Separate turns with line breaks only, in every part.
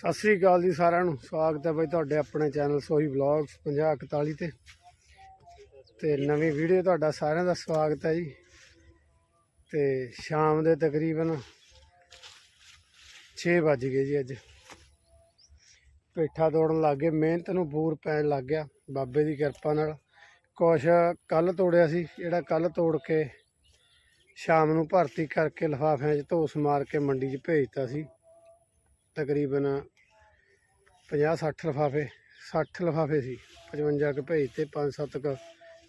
ਸਤਿ ਸ੍ਰੀ ਅਕਾਲ ਜੀ ਸਾਰਿਆਂ ਨੂੰ। ਸਵਾਗਤ ਹੈ ਬਾਈ ਤੁਹਾਡੇ ਆਪਣੇ ਚੈਨਲ ਸੋਹੀ ਵਲੌਗਸ 5041 ਤੇ। ਤੇ ਨਵੀਂ ਵੀਡੀਓ ਤੁਹਾਡਾ ਸਾਰਿਆਂ ਦਾ ਸਵਾਗਤ ਹੈ ਜੀ। ਤੇ ਸ਼ਾਮ ਦੇ ਤਕਰੀਬਨ 6 ਵੱਜ ਗਏ ਜੀ ਅੱਜ। ਪੇਠਾ ਤੋੜਨ ਲੱਗ ਗਏ। ਮਿਹਨਤ ਨੂੰ ਬੂਰ ਪੈਣ ਲੱਗ ਗਿਆ ਬਾਬੇ ਦੀ ਕਿਰਪਾ ਨਾਲ। ਕੁਛ ਕੱਲ ਤੋੜਿਆ ਸੀ, ਜਿਹੜਾ ਕੱਲ ਤੋੜ ਕੇ ਸ਼ਾਮ ਨੂੰ ਭਰਤੀ ਕਰਕੇ ਲਿਫਾਫਿਆਂ 'ਚ ਧੋਸ ਮਾਰ ਕੇ ਮੰਡੀ 'ਚ ਭੇਜਤਾ ਸੀ। ਤਕਰੀਬਨ 50 60 ਲਿਫਾਫੇ 60 ਲਿਫਾਫੇ ਸੀ 55 ਕੁ ਭੇਜ ਤੇ 5-7 ਕੁ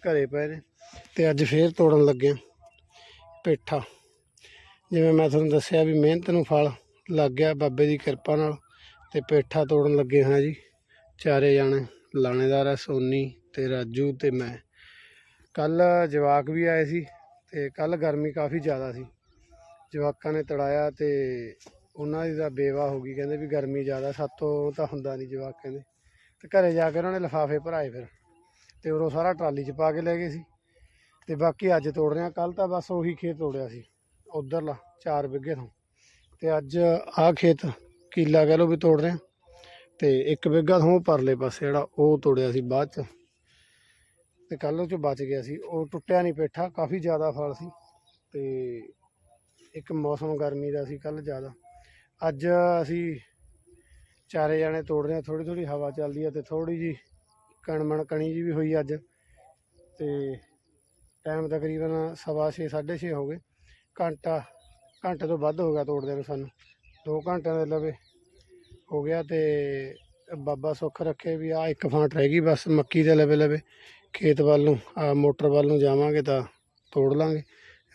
ਘਰੇ ਪਏ ਨੇ ਤੇ ਅੱਜ ਫੇਰ ਤੋੜਨ ਲੱਗੇ ਪੇਠਾ। ਜਿਵੇਂ ਮੈਂ ਤੁਹਾਨੂੰ ਦੱਸਿਆ ਵੀ ਮਿਹਨਤ ਨੂੰ ਫਲ ਲੱਗ ਗਿਆ ਬਾਬੇ ਦੀ ਕਿਰਪਾ ਨਾਲ ਤੇ ਪੇਠਾ ਤੋੜਨ ਲੱਗੇ ਹਾਂ ਜੀ। ਚਾਰੇ ਜਾਣੇ, ਲਾਣੇਦਾਰ ਹੈ ਸੋਨੀ ਤੇ ਰਾਜੂ ਤੇ ਮੈਂ। ਕੱਲ ਜਵਾਕ ਵੀ ਆਏ ਸੀ ਤੇ ਕੱਲ ਗਰਮੀ ਕਾਫੀ ਜ਼ਿਆਦਾ ਸੀ। ਜਵਾਕਾਂ ਨੇ ਤੜਾਇਆ ਤੇ ਉਹਨਾਂ ਦੀ ਤਾਂ ਬੇਵਾ ਹੋ ਗਈ, ਕਹਿੰਦੇ ਵੀ ਗਰਮੀ ਜ਼ਿਆਦਾ, ਸਾਤੋਂ ਤਾਂ ਹੁੰਦਾ ਨਹੀਂ ਜਵਾਕ ਕਹਿੰਦੇ। ਤੇ ਘਰੇ ਜਾ ਕੇ ਉਹਨਾਂ ਨੇ ਲਿਫਾਫੇ ਭਰਾਏ ਫਿਰ, ਤੇ ਉਰੋਂ ਸਾਰਾ ਟਰਾਲੀ 'ਚ ਪਾ ਕੇ ਲੈ ਗਏ ਸੀ। ਤੇ ਬਾਕੀ ਅੱਜ ਤੋੜ ਰਹੇ ਆ ਕੱਲ ਤਾਂ ਬਸ ਉਹੀ ਖੇਤ ਤੋੜਿਆ ਸੀ, ਉਧਰਲਾ 4 ਬਿੱਗੇ ਤੋਂ। ਤੇ ਅੱਜ ਆਹ ਖੇਤ ਕੀਲਾ ਕਹਿ ਲਓ ਵੀ ਤੋੜ ਰਹੇ ਆ ਤੇ ਇੱਕ ਬਿੱਗਾ ਤੋਂ ਉਹ ਪਰਲੇ ਪਾਸੇ ਜਿਹੜਾ ਉਹ ਤੋੜਿਆ ਸੀ ਬਾਅਦ 'ਚ। ਤੇ ਕੱਲ ਉਹ 'ਚ ਬਚ ਗਿਆ ਸੀ, ਉਹ ਟੁੱਟਿਆ ਨਹੀਂ ਪੇਠਾ, ਕਾਫੀ ਜ਼ਿਆਦਾ ਫਲ ਸੀ। ਤੇ ਇੱਕ ਮੌਸਮ ਗਰਮੀ ਦਾ ਸੀ ਕੱਲ ਜ਼ਿਆਦਾ। ਅੱਜ ਅਸੀਂ ਚਾਰੇ ਜਾਣੇ ਤੋੜ ਰਹੇ ਹਾਂ। ਥੋੜੀ ਥੋੜੀ ਹਵਾ ਚੱਲਦੀ ਹੈ ਤੇ ਥੋੜੀ ਜੀ ਕਣਮਣ ਕਣੀ ਜੀ ਵੀ ਹੋਈ ਅੱਜ। ਤੇ ਟਾਈਮ ਤਕਰੀਬਨ ਸਵਾ ਛੇ, ਸਾਢੇ 6:30 ਹੋ ਗਏ। ਘੰਟਾ ਘੰਟੇ ਤੋਂ ਵੱਧ ਹੋ ਗਿਆ ਤੋੜਦੇ ਨੂੰ ਸਾਨੂੰ। 2 ਘੰਟਿਆਂ ਦੇ ਲਵੇ ਹੋ ਗਿਆ ਤੇ ਬਾਬਾ ਸੁੱਖ ਰੱਖੇ ਵੀ ਆ ਇੱਕ ਫਾਂਟ ਰਹਿ ਗਈ ਬਸ। ਮੱਕੀ ਦੇ ਲਵੇ ਲਵੇ ਖੇਤ ਵੱਲ ਨੂੰ ਆ ਮੋਟਰ ਵੱਲ ਨੂੰ ਜਾਵਾਂਗੇ ਤਾਂ ਤੋੜ ਲਾਂਗੇ।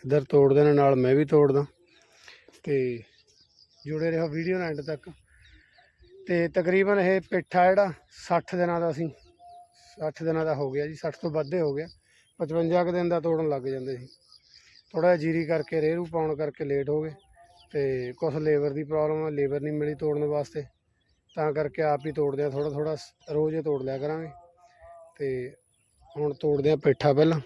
ਇੱਧਰ ਤੋੜ ਦੇਣ ਨਾਲ ਮੈਂ ਵੀ ਤੋੜਦਾ। ਤੇ ਜੁੜੇ ਰਹੋ ਵੀਡੀਓ ਨਾਲ ਐਂਡ ਤੱਕ। ਤੇ ਤਕਰੀਬਨ ਇਹ ਪੇਠਾ ਜਿਹੜਾ 60 ਦਿਨਾਂ ਦਾ ਸੀ। 60 ਦਿਨਾਂ ਦਾ ਹੋ ਗਿਆ ਜੀ 60 ਤੋਂ ਵੱਧੇ ਹੋ ਗਿਆ। 55 ਕੁ ਦਿਨ ਦਾ ਤੋੜਨ ਲੱਗ ਜਾਂਦੇ ਸੀ। ਥੋੜਾ ਜਿਹਾ ਜੀਰੀ ਕਰਕੇ ਰੇਰੂ ਪਾਉਣ ਕਰਕੇ ਲੇਟ ਹੋ ਗਏ। ਤੇ ਕੁਝ ਲੇਬਰ ਦੀ ਪ੍ਰੋਬਲਮ ਆ ਲੇਬਰ ਨਹੀਂ ਮਿਲੀ ਤੋੜਨ ਵਾਸਤੇ। ਤਾਂ ਕਰਕੇ ਆਪ ਹੀ ਤੋੜਦੇ ਆ ਥੋੜਾ ਥੋੜਾ ਰੋਜ਼ ਹੀ ਤੋੜ ਲਿਆ ਕਰਾਂਗੇ। ਤੇ ਹੁਣ ਤੋੜਦੇ ਆ ਪੇਠਾ ਪਹਿਲਾਂ।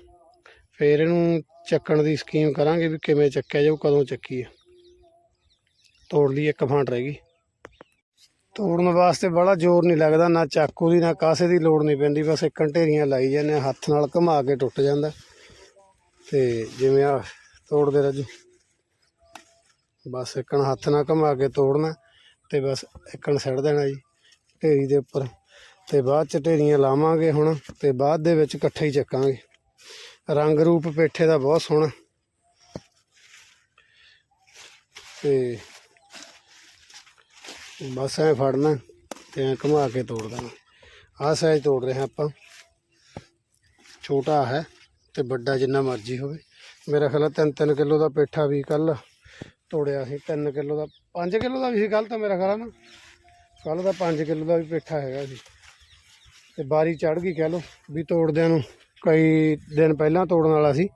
ਫਿਰ ਇਹਨੂੰ ਚੱਕਣ ਦੀ ਸਕੀਮ ਕਰਾਂਗੇ ਵੀ ਕਿਵੇਂ ਚੱਕਿਆ ਜਾਊ, ਕਦੋਂ ਚੱਕੀ ਆ ਤੋੜ ਲਈ, ਇੱਕ ਫਾਂਟ ਰਹਿ ਗਈ। ਤੋੜਨ ਵਾਸਤੇ ਬੜਾ ਜ਼ੋਰ ਨਹੀਂ ਲੱਗਦਾ, ਨਾ ਚਾਕੂ ਦੀ, ਨਾ ਕਾਸੇ ਦੀ ਲੋੜ ਨਹੀਂ ਪੈਂਦੀ, ਬਸ ਇੱਕ ਢੇਰੀਆਂ ਲਾਈ ਜਾਂਦੇ ਹੱਥ ਨਾਲ ਘੁਮਾ ਕੇ ਟੁੱਟ ਜਾਂਦਾ। ਤੇ ਜਿਵੇਂ ਆ ਤੋੜਦੇ ਰਾਜੂ। ਬਸ ਇੱਕਣ ਹੱਥ ਨਾਲ ਘੁਮਾ ਕੇ ਤੋੜਨਾ, ਤੇ ਬਸ ਇੱਕਣ ਸਿੱਟ ਦੇਣਾ ਜੀ, ਢੇਰੀ ਦੇ ਉੱਪਰ। ਤੇ ਬਾਅਦ ਚ ਢੇਰੀਆਂ ਲਾਵਾਂਗੇ ਹੁਣ, ਤੇ ਬਾਅਦ ਦੇ ਵਿੱਚ ਇਕੱਠੇ ਹੀ ਚੱਕਾਂਗੇ। ਰੰਗ ਰੂਪ ਪੇਠੇ ਦਾ ਬਹੁਤ ਸੋਹਣਾ। ਤੇ ਬਸ ਐ ਫੜਨਾ ਤੇ ਐ ਘੁਮਾ ਕੇ ਤੋੜ ਦੇਣਾ। ਆਹ ਸਾਈਜ਼ ਤੋੜ ਰਹੇ ਆਪਾਂ। ਛੋਟਾ ਹੈ ਤੇ ਵੱਡਾ ਜਿੰਨਾ ਮਰਜ਼ੀ ਹੋਵੇ। ਮੇਰਾ ਖਿਆਲ 3-3 ਕਿਲੋ ਦਾ ਪੇਠਾ ਵੀ ਕੱਲ ਤੋੜਿਆ ਸੀ। 3 ਕਿਲੋ ਦਾ 5 ਕਿਲੋ ਦਾ ਵੀ ਸੀ ਕੱਲ ਤਾਂ ਮੇਰਾ ਖਿਆਲ ਨਾ। ਕੱਲ ਦਾ 5 ਕਿਲੋ ਦਾ ਵੀ ਪੇਠਾ ਹੈਗਾ ਸੀ ਤੇ ਬਾਰੀ ਚੜ ਗਈ ਕਹਿ ਲਓ ਵੀ ਤੋੜਦਿਆਂ ਨੂੰ ਕਈ ਦਿਨ ਪਹਿਲਾਂ ਤੋੜਨ ਵਾਲਾ ਸੀ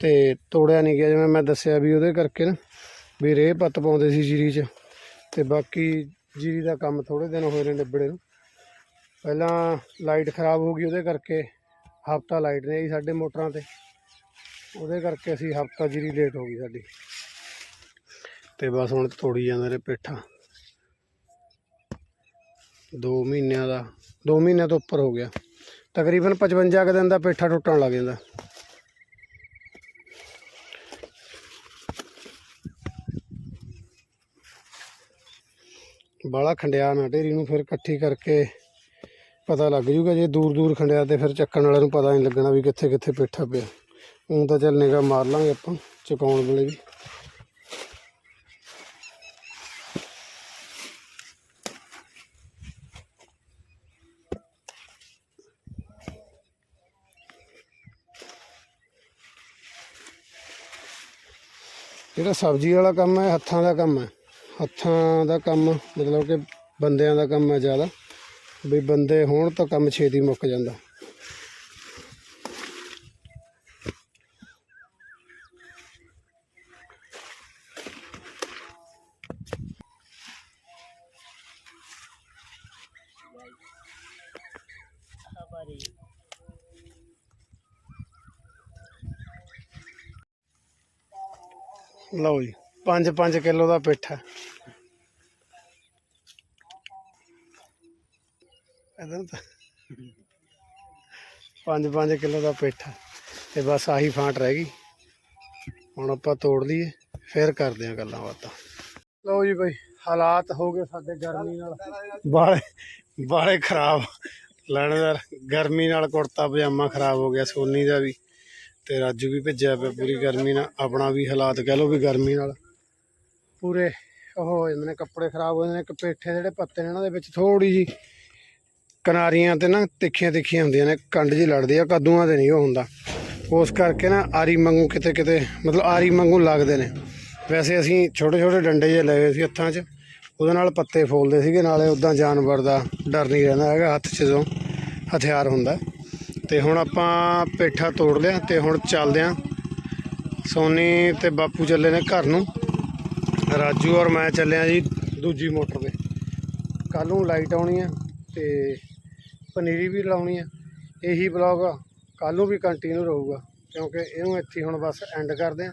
ਤੇ ਤੋੜਿਆ ਨਹੀਂ ਗਿਆ। ਜਿਵੇਂ ਮੈਂ ਦੱਸਿਆ ਵੀ ਉਹਦੇ ਕਰਕੇ ਨਾ ਵੀ ਰੇਹ ਪੱਤ ਪਾਉਂਦੇ ਸੀ ਜੀਰੀ 'ਚ। ਤੇ ਬਾਕੀ ਜੀਰੀ ਦਾ ਕੰਮ ਥੋੜੇ ਦਿਨ ਹੋਏ ਨੇ ਨਿਬੜੇ ਨੂੰ। ਪਹਿਲਾਂ ਲਾਈਟ ਖਰਾਬ ਹੋ ਗਈ, ਉਹਦੇ ਕਰਕੇ ਹਫਤਾ ਲਾਈਟ ਨਹੀਂ ਆਈ ਸਾਡੇ ਮੋਟਰਾਂ ਤੇ। ਉਹਦੇ ਕਰਕੇ ਅਸੀਂ ਹਫਤਾ ਜੀਰੀ ਲੇਟ ਹੋ ਗਈ ਸਾਡੀ। ਤੇ ਬਸ ਹੁਣ ਤੋੜੀ ਜਾਂਦੇ ਨੇ ਪੇਠਾ। 2 ਮਹੀਨਿਆਂ ਦਾ 2 ਮਹੀਨਿਆਂ ਤੋਂ ਉੱਪਰ ਹੋ ਗਿਆ। ਤਕਰੀਬਨ 55 ਕੁ ਦਿਨ ਦਾ ਪੇਠਾ ਟੁੱਟਣ ਲੱਗ ਜਾਂਦਾ। ਬਾਲਾ ਖੰਡਿਆ ਨਾ ਢੇਰੀ ਨੂੰ, ਫਿਰ ਇਕੱਠੀ ਕਰਕੇ ਪਤਾ ਲੱਗ ਜੂਗਾ ਜੇ ਦੂਰ ਦੂਰ ਖੰਡਿਆ ਤੇ ਫਿਰ ਚੱਕਣ ਵਾਲੇ ਨੂੰ ਪਤਾ ਨਹੀਂ ਲੱਗਣਾ ਵੀ ਕਿੱਥੇ ਕਿੱਥੇ ਪੇਠਾ ਪਿਆ। ਹੁਣ ਤਾਂ ਚੱਲ ਨਿਗਾ ਮਾਰ ਲਾਂਗੇ ਆਪਾਂ, ਚੁਕਾਉਣ ਵੇਲੇ ਵੀ। ਜਿਹੜਾ ਸਬਜ਼ੀ ਵਾਲਾ ਕੰਮ ਹੈ ਹੱਥਾਂ ਦਾ ਕੰਮ ਹੈ। ਹੱਥਾਂ ਦਾ ਕੰਮ, ਮਤਲਬ ਕਿ ਬੰਦਿਆਂ ਦਾ ਕੰਮ ਹੈ ਜ਼ਿਆਦਾ, ਵੀ ਬੰਦੇ ਹੋਣ ਤਾਂ ਕੰਮ ਛੇਤੀ ਮੁੱਕ ਜਾਂਦਾ। ਲਓ ਜੀ 5-5 ਕਿਲੋ ਦਾ ਪੇਠਾ ਇਦਾਂ ਤਾਂ। 5-5 ਕਿਲੋ ਦਾ ਪੇਠਾ। ਤੇ ਬਸ ਆਹੀ ਫਾਂਟ ਰਹਿ ਗਈ। ਹੁਣ ਆਪਾਂ ਤੋੜ ਲਈਏ, ਫਿਰ ਕਰਦੇ ਆ ਗੱਲਾਂ ਬਾਤਾਂ। ਲਓ ਜੀ ਬਈ, ਹਾਲਾਤ ਹੋ ਗਏ ਸਾਡੇ ਗਰਮੀ ਨਾਲ। ਬਾਲੇ ਬਾਲੇ ਖਰਾਬ। ਲੈਣਦਾਰ ਗਰਮੀ ਨਾਲ ਕੁੜਤਾ ਪਜਾਮਾ ਖਰਾਬ ਹੋ ਗਿਆ ਸੋਨੀ ਦਾ ਵੀ। ਤੇ ਰਾਜੂ ਵੀ ਭੇਜਿਆ ਪਿਆ ਪੂਰੀ ਗਰਮੀ ਨਾਲ। ਆਪਣਾ ਵੀ ਹਾਲਾਤ ਕਹਿ ਲਓ ਵੀ ਗਰਮੀ ਨਾਲ। ਪੂਰੇ ਉਹ ਹੋ ਜਾਂਦੇ ਨੇ ਕੱਪੜੇ ਖਰਾਬ ਹੋ ਜਾਂਦੇ ਨੇ। ਇੱਕ ਪੇਠੇ ਜਿਹੜੇ ਪੱਤੇ ਨੇ ਇਹਨਾਂ ਦੇ ਵਿੱਚ ਥੋੜੀ ਜੀ ਕਿਨਾਰੀਆਂ ਤੇ ਨਾ ਤਿੱਖੀਆਂ ਤਿੱਖੀਆਂ ਹੁੰਦੀਆਂ ਨੇ, ਕੰਡ ਜੀ ਲੜਦੀ ਆ, ਕੱਦੂਆਂ ਤੇ ਨਹੀਂ ਉਹ ਹੁੰਦਾ। ਉਸ ਕਰਕੇ ਨਾ ਆਰੀ ਮੰਗੂ ਕਿਤੇ ਕਿਤੇ, ਮਤਲਬ ਆਰੀ ਮੰਗੂ ਲੱਗਦੇ ਨੇ। ਵੈਸੇ ਅਸੀਂ ਛੋਟੇ ਛੋਟੇ ਡੰਡੇ ਜਿਹੇ ਲਏ ਹੋਏ ਸੀ ਹੱਥਾਂ 'ਚ, ਉਹਦੇ ਨਾਲ ਪੱਤੇ ਫੋਲਦੇ ਸੀਗੇ, ਨਾਲੇ ਉਦਾਂ ਜਾਨਵਰ ਦਾ ਡਰ ਨਹੀਂ ਰਹਿੰਦਾ ਹੈਗਾ, ਹੱਥ 'ਚ ਜਦੋਂ ਹਥਿਆਰ ਹੁੰਦਾ। ਤੇ ਹੁਣ ਆਪਾਂ ਪੇਠਾ ਤੋੜ ਲਿਆ ਤੇ ਹੁਣ ਚੱਲਦੇ ਆਂ। ਸੋਨੀ ਤੇ ਬਾਪੂ ਚੱਲੇ ਨੇ ਘਰ ਨੂੰ। ਰਾਜੂ ਔਰ ਮੈਂ ਚੱਲਿਆ ਜੀ ਦੂਜੀ ਮੋਟਰ ਤੇ। ਕੱਲ ਨੂੰ ਲਾਈਟ ਆਉਣੀ ਆ ਤੇ ਪਨੀਰੀ ਵੀ ਲਾਉਣੀ ਆ। ਇਹੀ ਬਲੌਗ ਕੱਲ ਨੂੰ ਵੀ ਕੰਟੀਨਿਊ ਰਹੂਗਾ, ਕਿਉਂਕਿ ਇਹਨੂੰ ਇੱਥੇ ਹੁਣ ਬਸ ਐਂਡ ਕਰਦੇ ਆ।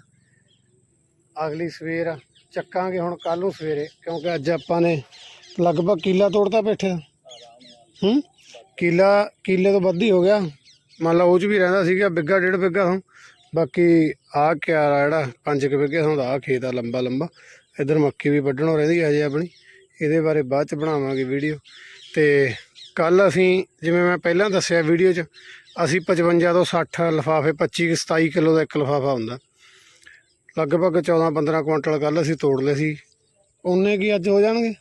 ਅਗਲੀ ਸਵੇਰ ਚੱਕਾਂਗੇ ਹੁਣ ਕੱਲ ਨੂੰ ਸਵੇਰੇ, ਕਿਉਂਕਿ ਅੱਜ ਆਪਾਂ ਨੇ ਲਗਭਗ ਕਿੱਲਾ ਤੋੜਤਾ ਬੈਠੇ ਹੂੰ? ਕਿੱਲਾ, ਕਿੱਲੇ ਤੋਂ ਵੱਧ ਹੀ ਹੋ ਗਿਆ। ਮੰਨ ਲਾ ਉਹ ਚ ਵੀ ਰਹਿੰਦਾ ਸੀਗਾ, ਬਿੱਗਾ, ਡੇਢ ਬਿੱਗਾ ਤੋਂ ਬਾਕੀ ਆਹ ਕਿਆਰਾ ਜਿਹੜਾ, ਪੰਜ ਕੁ ਬਿੱਗੇ ਤੋਂ ਦਾ ਆਹ ਖੇਤ ਆ ਲੰਬਾ ਲੰਬਾ। ਇੱਧਰ ਮੱਕੀ ਵੀ ਵੱਢਣੋਂ ਰਹਿੰਦੀ ਆ ਜੇ ਆਪਣੀ। ਇਹਦੇ ਬਾਰੇ ਬਾਅਦ ਚ ਬਣਾਵਾਂਗੇ ਵੀਡੀਓ ਤੇ ਕੱਲ ਅਸੀਂ, ਜਿਵੇਂ ਮੈਂ ਪਹਿਲਾਂ ਦੱਸਿਆ ਵੀਡੀਓ 'ਚ, ਅਸੀਂ 55 ਤੋਂ 60 ਲਿਫਾਫੇ 25 ਕੁ 27 ਕਿਲੋ ਦਾ ਇੱਕ ਲਿਫਾਫਾ ਹੁੰਦਾ। ਲਗਭਗ 14 15 ਕੁਇੰਟਲ ਕੱਲ ਅਸੀਂ ਤੋੜ ਲਏ ਸੀ। ਉਹਨੇ ਕੀ ਅੱਜ ਹੋ ਜਾਣਗੇ?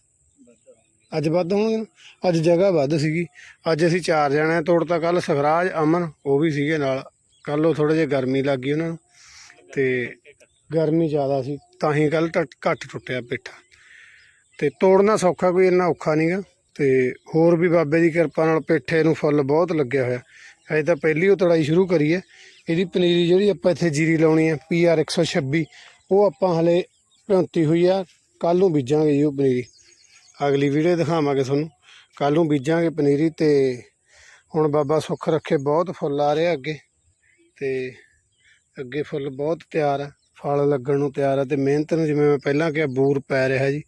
ਅੱਜ ਵੱਧ ਹੋਣਗੇ ਅੱਜ ਜਗ੍ਹਾ ਵੱਧ ਸੀਗੀ। ਅੱਜ ਅਸੀਂ ਚਾਰ ਜਣੇ ਤੋੜਤਾ ਕੱਲ ਸਖਰਾਜ ਅਮਨ, ਉਹ ਵੀ ਸੀਗੇ ਨਾਲ। ਕੱਲ ਉਹ ਥੋੜੇ ਜਿਹਾ ਗਰਮੀ ਲੱਗ ਗਈ ਉਹਨਾਂ ਨੂੰ। ਤੇ ਗਰਮੀ ਜ਼ਿਆਦਾ ਸੀ, ਤਾਂ ਹੀ ਕੱਲ ਘੱਟ ਟੁੱਟਿਆ ਪਿੱਠਾ। ਤੇ ਤੋੜਨਾ ਸੌਖਾ ਕੋਈ ਇੰਨਾ ਔਖਾ ਨਹੀਂਗਾ ਤੇ ਹੋਰ ਵੀ ਬਾਬੇ ਦੀ ਕਿਰਪਾ ਨਾਲ ਪੇਠੇ ਨੂੰ ਫੁੱਲ ਬਹੁਤ ਲੱਗਿਆ ਹੋਇਆ। ਅਜੇ ਤਾਂ ਪਹਿਲੀ ਉਹ ਤੜਾਈ ਸ਼ੁਰੂ ਕਰੀ ਹੈ। ਇਹਦੀ ਪਨੀਰੀ ਜਿਹੜੀ ਆਪਾਂ ਇੱਥੇ ਜੀਰੀ ਲਾਉਣੀ ਹੈ ਪੀਆਰ 126 ਉਹ ਆਪਾਂ ਹਲੇ ਭਿਉਂਤੀ ਹੋਈ ਆ। ਕੱਲ ਨੂੰ ਬੀਜਾਂਗੇ ਜੀ ਉਹ ਪਨੀਰੀ। ਅਗਲੀ ਵੀਡੀਓ ਦਿਖਾਵਾਂਗੇ ਤੁਹਾਨੂੰ। ਕੱਲ ਨੂੰ ਬੀਜਾਂਗੇ ਪਨੀਰੀ ਤੇ ਹੁਣ ਬਾਬਾ ਸੁੱਖ ਰੱਖੇ ਬਹੁਤ ਫੁੱਲ ਆ ਰਹੇ ਅੱਗੇ। ਤੇ ਅੱਗੇ ਫੁੱਲ ਬਹੁਤ ਤਿਆਰ ਆ। ਫਲ ਲੱਗਣ ਨੂੰ ਤਿਆਰ ਆ ਤੇ ਮਿਹਨਤ ਨੂੰ ਜਿਵੇਂ ਮੈਂ ਪਹਿਲਾਂ ਕਿਹਾ, ਬੂਰ ਪੈ ਰਿਹਾ ਜੀ।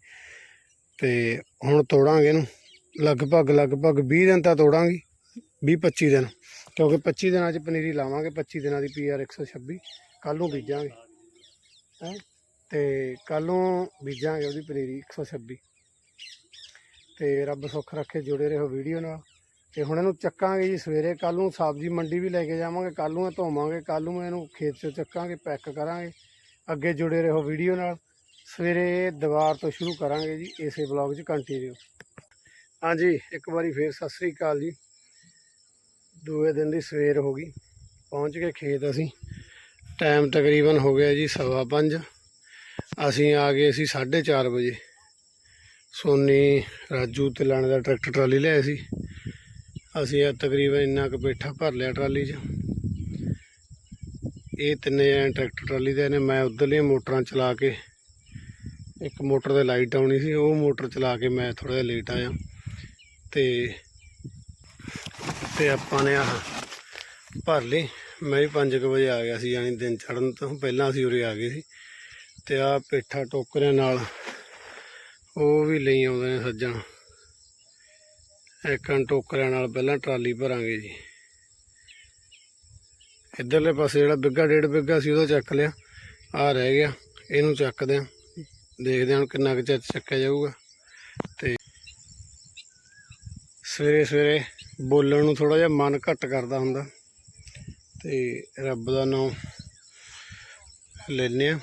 ਤੇ ਹੁਣ ਤੋੜਾਂਗੇ ਇਹਨੂੰ। ਲਗਭਗ ਲਗਭਗ 20 ਦਿਨ ਤਾਂ ਤੋੜਾਂਗੇ 20 25 ਦਿਨ। ਕਿਉਂਕਿ 25 ਦਿਨਾਂ 'ਚ ਪਨੀਰੀ ਲਾਵਾਂਗੇ 25 ਦਿਨਾਂ ਦੀ ਪੀਆਰ 126 ਕੱਲ ਨੂੰ ਬੀਜਾਂਗੇ। ਹੈ? ਤੇ ਕੱਲ ਨੂੰ ਬੀਜਾਂਗੇ ਉਹਦੀ ਪਨੀਰੀ 126 ਤੇ ਰੱਬ ਸੁੱਖ ਰੱਖੇ, ਜੁੜੇ ਰਹੋ ਵੀਡੀਓ ਨਾਲ। ਤੇ ਹੁਣ ਇਹਨੂੰ ਚੱਕਾਂਗੇ ਜੀ ਸਵੇਰੇ ਕੱਲ ਨੂੰ ਸਬਜ਼ੀ ਮੰਡੀ ਵੀ ਲੈ ਕੇ ਜਾਵਾਂਗੇ ਕੱਲ ਨੂੰ ਇਹ ਧੋਵਾਂਗੇ ਕੱਲ ਨੂੰ ਇਹਨੂੰ ਖੇਤ 'ਚੋਂ ਚੱਕਾਂਗੇ, ਪੈਕ ਕਰਾਂਗੇ। ਅੱਗੇ ਜੁੜੇ ਰਹੋ ਵੀਡੀਓ ਨਾਲ। ਸਵੇਰੇ ਦੀਵਾਰ ਤੋਂ ਸ਼ੁਰੂ ਕਰਾਂਗੇ ਜੀ, ਇਸੇ ਬਲੌਗ 'ਚ ਕੰਟੀਨਿਊ ਹਾਂਜੀ, ਇੱਕ ਵਾਰੀ ਫੇਰ ਸਤਿ ਸ੍ਰੀ ਅਕਾਲ ਜੀ। ਦੂਏ ਦਿਨ ਦੀ ਸਵੇਰ ਹੋ ਗਈ। ਪਹੁੰਚ ਕੇ ਖੇਤ ਅਸੀਂ। ਟਾਈਮ ਤਕਰੀਬਨ ਹੋ ਗਿਆ ਜੀ ਸਵਾ ਪੰਜ। ਅਸੀਂ ਆ ਗਏ ਸੀ 4:30 ਵਜੇ। ਸੋਨੀ, ਰਾਜੂ ਤੇ ਲਾਣੇ ਦਾ ਟਰੈਕਟਰ ਟਰਾਲੀ ਲਿਆ ਸੀ। ਅਸੀਂ ਆ ਤਕਰੀਬਨ ਇੰਨਾ ਕੁ ਪੇਠਾ ਭਰ ਲਿਆ ਟਰਾਲੀ 'ਚ। ਇਹ ਤਿੰਨੇ ਜਣੇ ਟਰੈਕਟਰ ਟਰਾਲੀ ਦੇ ਨੇ। ਮੈਂ ਉਧਰਲੀਆਂ ਮੋਟਰਾਂ ਚਲਾ ਕੇ ਇੱਕ ਮੋਟਰ ਦੇ ਲਾਈਟ ਆਉਣੀ ਸੀ। ਉਹ ਮੋਟਰ ਚਲਾ ਕੇ ਮੈਂ ਥੋੜਾ ਜਿਹਾ ਲੇਟ ਆਇਆ। ਤੇ ਤੇ ਆਪਾਂ ਨੇ ਆਹ ਭਰ ਲਈ। ਮੈਂ ਵੀ 5 ਵਜੇ ਆ ਗਿਆ ਸੀ, ਯਾਨੀ ਦਿਨ ਚੜਨ ਤੋਂ ਪਹਿਲਾਂ ਅਸੀਂ ਉਰੇ ਆ ਗਏ ਸੀ। ਤੇ ਆ ਪੇਠਾ ਟੋਕਰਿਆਂ ਨਾਲ ਉਹ ਵੀ ਲਈ ਆਉਂਦੇ ਨੇ ਸੱਜਣ। ਇੱਕਾਂ ਟੋਕਰਿਆਂ ਨਾਲ ਪਹਿਲਾਂ ਟਰਾਲੀ ਭਰਾਂਗੇ ਜੀ। ਇੱਧਰਲੇ ਪਾਸੇ ਜਿਹੜਾ ਬਿੱਗਾ, ਡੇਢ ਬਿੱਗਾ ਸੀ, ਉਹਦਾ ਚੱਕ ਲਿਆ। ਆ ਰਹਿ ਗਿਆ, ਇਹਨੂੰ ਚੱਕਦੇ ਆ। ਦੇਖਦੇ ਹਾਂ ਕਿੰਨਾ ਕੁ ਚਿਰ ਚੱਕਿਆ ਜਾਊਗਾ। ਤੇ ਸਵੇਰੇ ਸਵੇਰੇ ਬੋਲਣ ਨੂੰ ਥੋੜਾ ਜਿਹਾ ਮਨ ਘੱਟ ਕਰਦਾ ਹੁੰਦਾ ਤੇ ਰੱਬ ਦਾ ਨਾਮ ਲੈਨੇ ਆ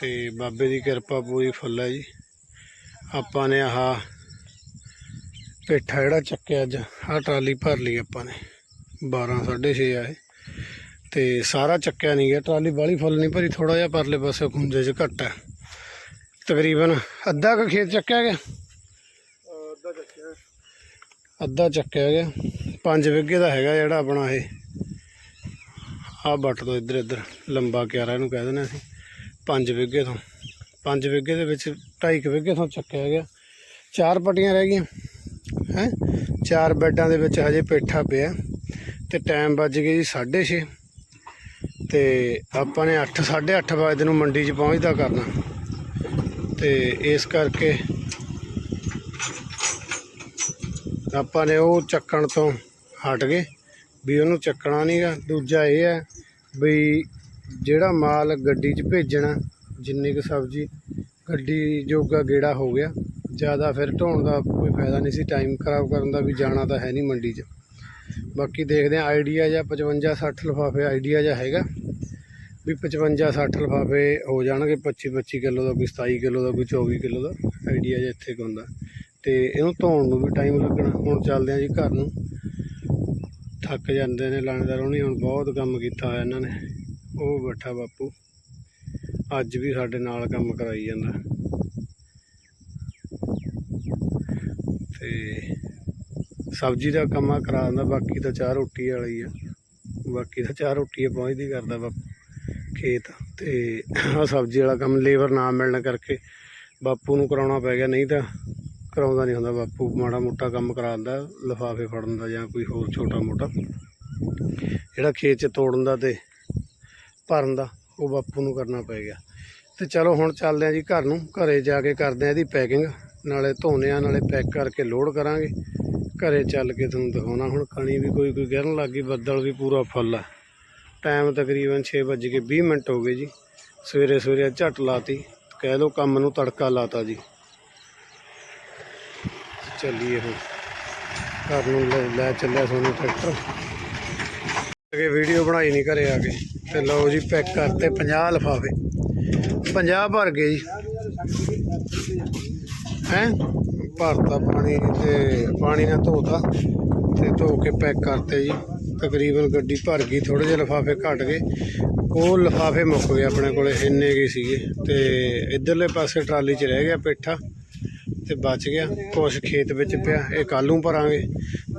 ਤੇ ਬਾਬੇ ਦੀ ਕਿਰਪਾ ਪੂਰੀ ਫੁੱਲ ਹੈ ਜੀ। ਆਪਾਂ ਨੇ ਆਹ ਪੇਠਾ ਜਿਹੜਾ ਚੱਕਿਆ ਅੱਜ, ਆਹ ਟਰਾਲੀ ਭਰ ਲਈ ਆਪਾਂ ਨੇ 12 6:30 ਆਏ ਤੇ ਸਾਰਾ ਚੱਕਿਆ ਨਹੀਂ ਗਿਆ, ਟਰਾਲੀ ਬਾਹਲੀ ਫੁੱਲ ਨਹੀਂ ਭਰੀ ਥੋੜਾ ਜਿਹਾ ਪਰਲੇ ਪਾਸੇ ਖੁੰਝੇ 'ਚ ਘੱਟ ਹੈ। ਤਕਰੀਬਨ ਅੱਧਾ ਕੁ ਖੇਤ ਚੱਕਿਆ ਗਿਆ।
ਅੱਧਾ ਚੱਕਿਆ
ਗਿਆ। 5 ਵਿਗੇ ਦਾ ਹੈਗਾ ਜਿਹੜਾ ਆਪਣਾ ਇਹ। ਆਹ ਬੱਟ ਤੋਂ ਇੱਧਰ ਇੱਧਰ ਲੰਬਾ ਕਿਆਰਾ ਇਹਨੂੰ ਕਹਿ ਦਿੰਦੇ ਅਸੀਂ। 5 ਵਿਗੇ ਤੋਂ। 5 ਵਿਗੇ ਦੇ ਵਿੱਚ 2.5 ਵਿਗੇ ਤੋਂ ਚੱਕਿਆ ਗਿਆ। ਚਾਰ ਪੱਟੀਆਂ ਰਹਿ ਗਈਆਂ। ਹੈ? ਚਾਰ ਬੈੱਡਾਂ ਦੇ ਵਿੱਚ ਹਜੇ ਪੇਠਾ ਪਿਆ। ਤੇ ਟਾਈਮ ਵੱਜ ਗਿਆ ਜੀ 6:30 ਤੇ ਆਪਾਂ ਨੇ 8 8:30 ਵਜੇ ਨੂੰ ਮੰਡੀ 'ਚ ਪਹੁੰਚਦਾ ਕਰਨਾ। ਤੇ ਇਸ ਕਰਕੇ ਆਪਾਂ ਨੇ ਉਹ ਚੱਕਣ ਤੋਂ ਹਟ ਗਏ ਵੀ ਉਹਨੂੰ ਚੱਕਣਾ ਨਹੀਂਗਾ ਦੂਜਾ ਇਹ ਹੈ ਵੀ ਜਿਹੜਾ ਮਾਲ ਗੱਡੀ 'ਚ ਭੇਜਣਾ, ਜਿੰਨੀ ਕੁ ਸਬਜ਼ੀ ਗੱਡੀ ਜੋਗਾ ਗੇੜਾ ਹੋ ਗਿਆ, ਜ਼ਿਆਦਾ ਫਿਰ ਢੋਣ ਦਾ ਕੋਈ ਫਾਇਦਾ ਨਹੀਂ ਸੀ ਟਾਈਮ ਖਰਾਬ ਕਰਨ ਦਾ ਵੀ ਜਾਣਾ ਤਾਂ ਹੈ ਨਹੀਂ ਮੰਡੀ 'ਚ। ਬਾਕੀ ਦੇਖਦੇ ਆ ਆਈਡੀਆ ਜਾਂ 55 60 ਲਿਫਾਫੇ ਆਈਡੀਆ ਜਾਂ ਹੈਗਾ ਵੀ 55 60 ਲਿਫਾਫੇ ਹੋ ਜਾਣਗੇ 25 25 ਕਿਲੋ ਦਾ, ਕੋਈ 27 ਕਿਲੋ ਦਾ, ਕੋਈ 24 ਕਿਲੋ ਦਾ ਆਈਡੀਆ ਜਾਂ ਇੱਥੇ ਕੁ ਹੁੰਦਾ। ਤੇ ਇਹਨੂੰ ਧੋਣ ਨੂੰ ਵੀ ਟਾਈਮ ਲੱਗਣਾ। ਹੁਣ ਚੱਲਦੇ ਆ ਜੀ ਘਰ ਨੂੰ। ਥੱਕ ਜਾਂਦੇ ਨੇ ਲਾਣੇਦਾਰ ਉਹਨੇ ਹੁਣ ਬਹੁਤ ਕੰਮ ਕੀਤਾ ਹੋਇਆ ਇਹਨਾਂ ਨੇ। ਉਹ ਬੈਠਾ ਬਾਪੂ। ਅੱਜ ਵੀ ਸਾਡੇ ਨਾਲ ਕੰਮ ਕਰਾਈ ਜਾਂਦਾ। ਤੇ ਸਬਜ਼ੀ ਦਾ ਕੰਮਾ ਕਰਾ ਦਿੰਦਾ। ਬਾਕੀ ਤਾਂ ਚਾਹ ਰੋਟੀ ਵਾਲਾ ਹੀ ਆ। ਬਾਕੀ ਤਾਂ ਚਾਹ ਰੋਟੀ ਪਹੁੰਚਦੀ ਕਰਦਾ ਬਾਪੂ। ਖੇਤ। ਤੇ ਆ ਸਬਜ਼ੀ ਵਾਲਾ ਕੰਮ, ਲੇਬਰ ਨਾ ਮਿਲਣ ਕਰਕੇ ਬਾਪੂ ਨੂੰ ਕਰਾਉਣਾ ਪੈ ਗਿਆ। ਨਹੀਂ ਤਾਂ ਕਰਾਉਂਦਾ ਨਹੀਂ ਹੁੰਦਾ, ਬਾਪੂ ਮਾੜਾ ਮੋਟਾ ਕੰਮ ਕਰਾ ਦਿੰਦਾ, ਲਿਫਾਫੇ ਫੜਨ ਦਾ ਜਾਂ ਕੋਈ ਹੋਰ ਛੋਟਾ ਮੋਟਾ। ਜਿਹੜਾ ਖੇਤ 'ਚ ਤੋੜਨ ਦਾ ਤੇ ਭਰਨ ਦਾ, ਉਹ ਬਾਪੂ ਨੂੰ ਕਰਨਾ ਪੈ ਗਿਆ। ਤੇ ਚਲੋ ਹੁਣ ਚੱਲਦੇ ਆ ਜੀ ਘਰ ਨੂੰ, ਘਰੇ ਜਾ ਕੇ ਕਰਦੇ ਆ ਇਹਦੀ ਪੈਕਿੰਗ ਨਾਲੇ ਧੋਨੇ ਆ, ਨਾਲੇ ਪੈਕ ਕਰਕੇ ਲੋਡ ਕਰਾਂਗੇ। ਘਰੇ ਚੱਲ ਕੇ ਤੁਹਾਨੂੰ ਦਿਖਾਉਣਾ, ਹੁਣ ਕਣੀ ਵੀ ਕੋਈ ਕੋਈ ਗਿਰਨ ਲੱਗ ਗਈ, ਬੱਦਲ ਵੀ ਪੂਰਾ ਫੁੱਲ ਆ। ਟਾਈਮ ਤਕਰੀਬਨ 6 ਵੱਜ ਕੇ 20 ਮਿੰਟ ਹੋ ਗਏ ਜੀ। ਸਵੇਰੇ ਸਵੇਰੇ ਝੱਟ ਲਾਤੀ, ਕਹਿ ਲਓ ਕੰਮ ਨੂੰ ਤੜਕਾ ਲਾਤਾ ਜੀ। ਚੱਲੀਏ ਹੁਣ। ਘਰ ਨੂੰ ਲੈ- ਲੈ ਚੱਲਿਆ ਸੋਨੂੰ ਟਰੈਕਟਰ। ਅੱਗੇ ਵੀਡੀਓ ਬਣਾਈ ਨਹੀਂ ਘਰੇ ਆ ਕੇ। ਤੇ ਲਓ ਜੀ, ਪੈਕ ਕਰਤੇ 50 ਲਿਫਾਫੇ। 50 ਭਰ ਗਏ ਜੀ। ਹੈ? ਭਰਤਾ ਪਾਣੀ ਤੇ ਪਾਣੀ ਨਾਲ ਧੋਤਾ ਤੇ ਧੋ ਕੇ ਪੈਕ ਕਰਤੇ ਜੀ। ਤਕਰੀਬਨ ਗੱਡੀ ਭਰ ਗਈ ਥੋੜੇ ਜਿਹੇ ਲਿਫਾਫੇ ਘਟ ਗਏ। ਉਹ ਲਿਫਾਫੇ ਮੁੱਕ ਗਏ ਆਪਣੇ ਕੋਲੇ, ਇੰਨੇ ਗਏ ਸੀਗੇ। ਤੇ ਇਧਰਲੇ ਪਾਸੇ ਟਰਾਲੀ 'ਚ ਰਹਿ ਗਿਆ ਪੇਠਾ। ਤੇ ਬਚ ਗਿਆ। ਕੁਛ ਖੇਤ ਵਿੱਚ ਪਿਆ। ਇਹ ਕੱਲ੍ਹ ਨੂੰ ਭਰਾਂਗੇ।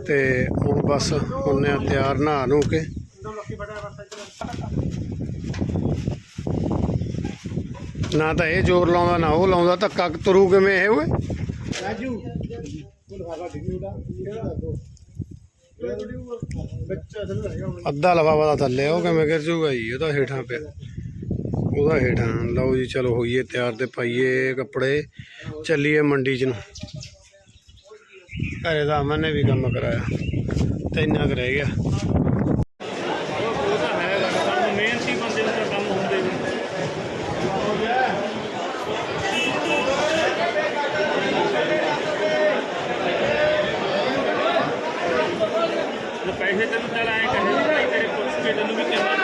ਤੇ ਹੁਣ ਬਸ ਹੁੰਨੇ ਆ ਤਿਆਰ ਨਹਾ ਨੂੰ ਕੇ। ਨਾ ਤਾਂ ਇਹ ਜ਼ੋਰ ਲਾਉਂਦਾ ਨਾ ਉਹ ਲਾਉਂਦਾ। ਧੱਕਾ ਤੁਰੂ ਕਿਵੇਂ ਇਹ ਓਏ?
ਰਾਜੂ। ਉਹ
ਅੱਧਾ ਲਫਾਫਾ ਦਾ ਥੱਲੇ ਉਹ ਕਿਵੇਂ ਗਿਰ ਜੂਗਾ ਜੀ? ਉਹਦਾ ਹੇਠਾਂ ਪਿਆ। ਉਹਦਾ ਹੇਠਾਂ। ਲਓ ਜੀ, ਚਲੋ ਹੋਈਏ, ਤਿਆਰ ਤੇ ਪਾਈਏ ਕੱਪੜੇ। ਚੱਲੀਏ ਮੰਡੀ ਚ ਨੂੰ। ਘਰੇ ਦਾ ਅਮਨ ਨੇ ਵੀ ਕੰਮ ਕਰਾਇਆ। ਤੇ ਇੰਨਾ ਕੁ ਰਹਿ ਗਿਆ।
ਕੰਮ ਹੁੰਦੇ ਨੇ ਪੈਸੇ ਤੈਨੂੰ ਚੱਲ ਆਏ ਕਹੇ ਤੇਰੇ ਪੁੱਛ ਕੇ ਤੈਨੂੰ ਵੀ ਕਿੰਨਾ